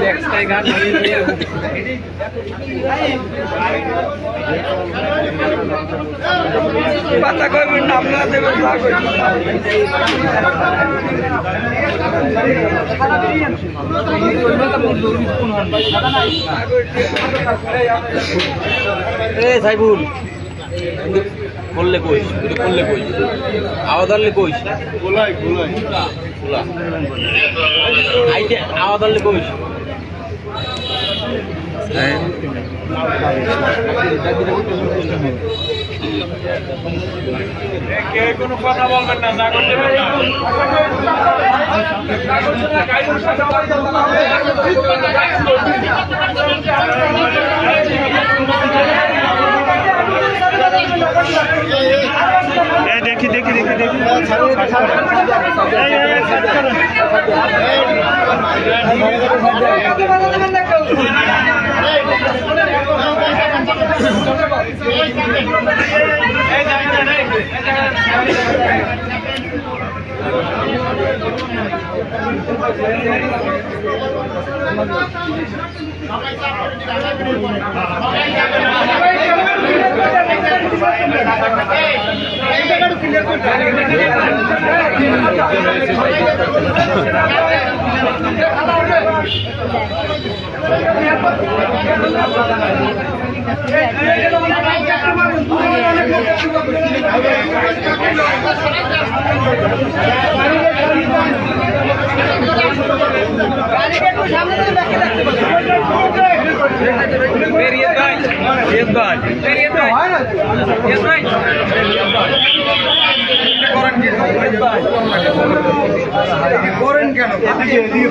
Next, I got পাতা কইবেন না আপনারা দেবেন না এ সাইবুল করলে কইস করলে কই আওয়াজ আনলে কইস। গোলাই গোলাই খোলা আইতে আওয়াজ আনলে কইস। কে কোনো কথা দেখি দেখি দেখি। দেখি বেরিয়ে ভাই বেরিয়ে ভাই বেরিয়ে ভাই বেরিয়ে ভাই করেন কেন এদিকে এদিকে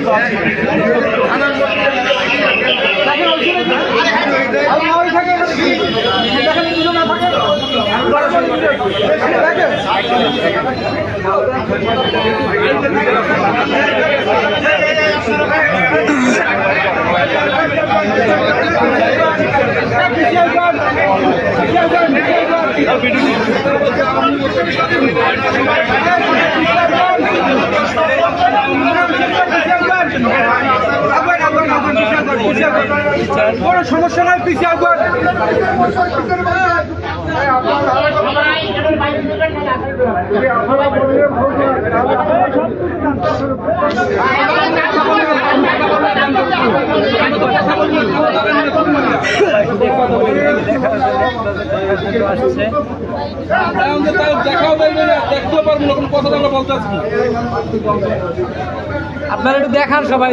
কোনো সমস্যা নাই পিছিয়ে আসবেন দেখাও পারবে না দেখতেও পারব না কোনো কথা আমরা বলতে আসব আপনারা একটু দেখান সবাই।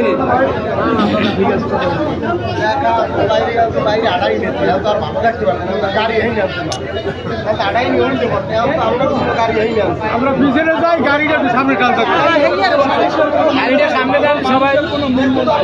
আমরা পিছনে যাই গাড়িটা একটু সামনে টান থাকবে। গাড়িটা সামনে দেন সবাই। কোনো মূল্য নাই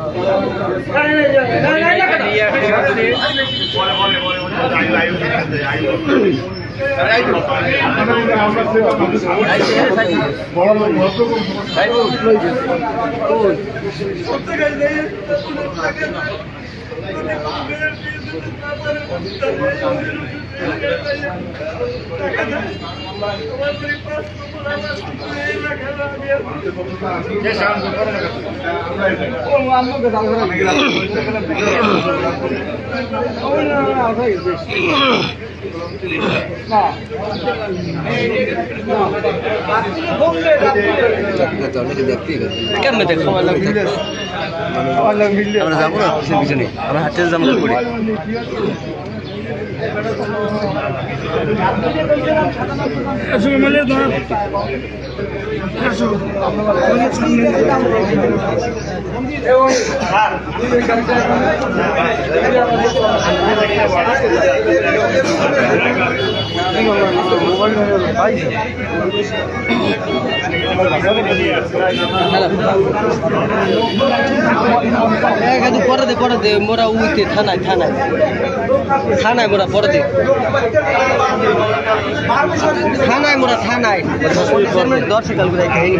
টাকা কেমনে দেখ? আমরা যাব না? পিছনে পিছনে আমরা হাঁটতে যাব কিন্তু পরে দে পরে দে মোরা উইতে থানায় থানায়। থানায় মোরা পরে দে থানায় মোরা থানায়। দশ কাল করে খাইনি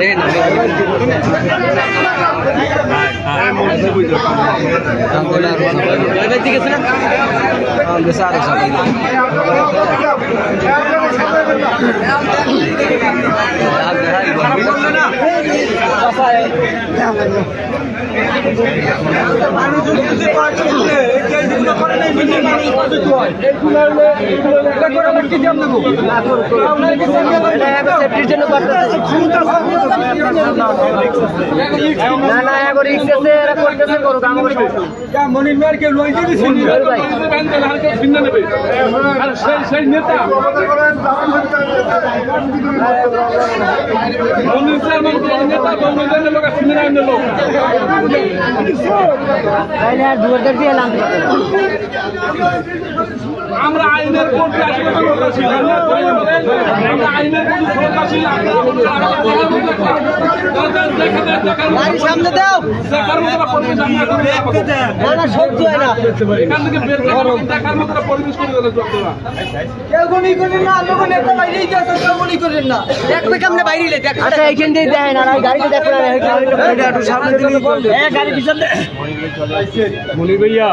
রে না ঠিক আছে না। বেশ আরও না না এখন রিক্স আছে। এরা করতেছে করুক আমাকে মনির মেয়ারকে লই দিয়েছি আর সেই সেই নেতা। মনির চেয়ারম্যান নেতা বঙ্গবন্ধু লোক সিনেমা লোক। আমরা আইনের কোর্টে আসলে আমরা আইনের কোর্টে সামনে দাও। দেখার মতো হয় আচ্ছা এইখান দিয়ে দেখেন আর গাড়িতে দেখো না একটু সামনে দিকে হ্যাঁ মনির ভাইয়া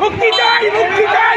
মুক্তি চাই মুক্তি চাই।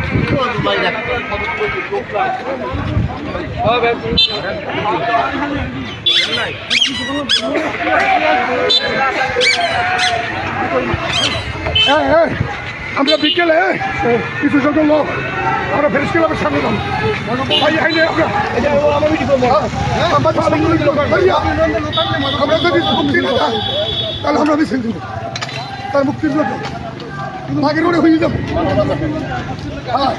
আমরা বিকেলে কিছু জন লোক, আমরা ফেরেস ক্লাবের যাব। ভাই আইনে আমরা আমরা যদি মুক্তি না তাহলে আমরা মিছিল দিব। তার মুক্তির জন্য বাগের মনে হয়ে যাব হ্যাঁ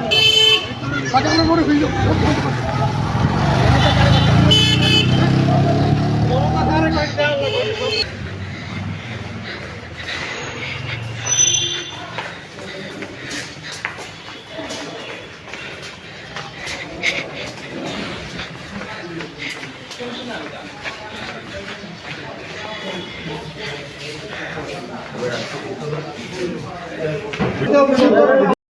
বাগের মনে হয়ে যাব